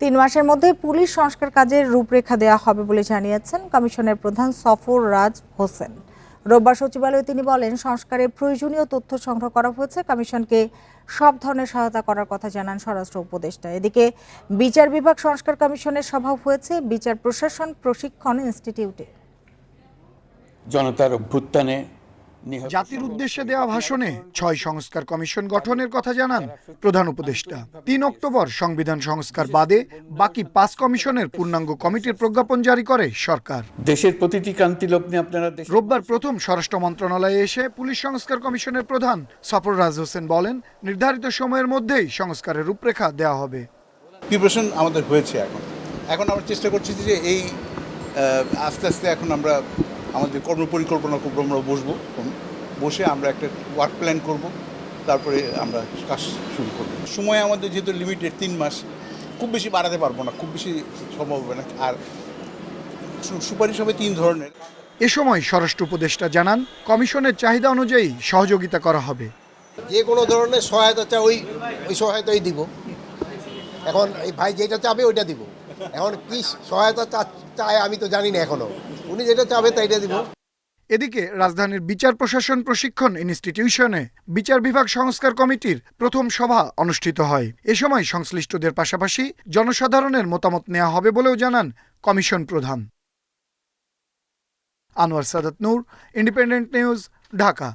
তিন মাসের মধ্যে পুলিশ সংস্কার কাজের রূপরেখা দেওয়া হবে বলে জানিয়েছেন কমিশনের প্রধান সফর রাজ হোসেন। রোববার সচিবালয়ে তিনি বলেন, সংস্কারের প্রয়োজনীয় তথ্য সংগ্রহ করা হয়েছে। কমিশনকে সব ধরনের সহায়তা করার কথা জানান স্বরাষ্ট্র উপদেষ্টা। এদিকে বিচার বিভাগ সংস্কার কমিশনের সভা হয়েছে। বিচার প্রশাসন প্রশিক্ষণ ইনস্টিটিউটে। জনতার অভ্যুত্থানে জাতির উদ্দেশ্যে দেওয়া ভাষণে ছয় সংস্কার কমিশন গঠনের কথা জানান প্রধান উপদেষ্টা। তিন অক্টোবর সংবিধান সংস্কার বাদে বাকি পাঁচ কমিশনের পূর্ণাঙ্গ কমিটির প্রজ্ঞাপন জারি করে সরকার। দেশের প্রতিটি ক্রান্তি লগ্নে আপনারা রোববার প্রথম স্বরাষ্ট্র মন্ত্রণালয়ে এসে পুলিশ সংস্কার কমিশনের প্রধান সফর রাজ হোসেন বলেন নির্ধারিত সময়ের মধ্যেই সংস্কারের রূপরেখা দেওয়া হবে। প্রিপারেশন আমাদের হয়েছে এখন। এখন আমরা চেষ্টা করছি যে এই আহ, আস্তে আস্তে এখন আমরা আমাদের কর্ম পরিকল্পনা করব আমরা বসবো। বসে আমরা একটা ওয়ার্ক প্ল্যান করব তারপরে আমরা কাজ শুরু করব। সময় আমাদের যেহেতু লিমিটেড তিন মাস খুব বেশি বাড়াতে পারব না খুব বেশি সম্ভব হবে না। আর সুপারিশ হবে তিন ধরনের। এ সময় স্বরাষ্ট্র উপদেষ্টা জানান কমিশনের চাহিদা অনুযায়ী সহযোগিতা করা হবে। যে কোনো ধরনের সহায়তা চা ওই ওই সহায়তাই দিব। এখন এই ভাই যেটা চাবে ওইটা দিব। এখন কি সহায়তা চা- চায় আমি তো জানি না এখনও। উনি যেটা চাবে তাইটা দিব। এদিকে রাজধানীর বিচার প্রশাসন প্রশিক্ষণ ইনস্টিটিউশনে বিচার বিভাগ সংস্কার কমিটির প্রথম সভা অনুষ্ঠিত হয়। এ সময় সংশ্লিষ্টদের পাশাপাশি জনসাধারণের মতামত নেওয়া হবে বলেও জানান কমিশন প্রধান। Anwar Sadat Noor independent news Dhaka.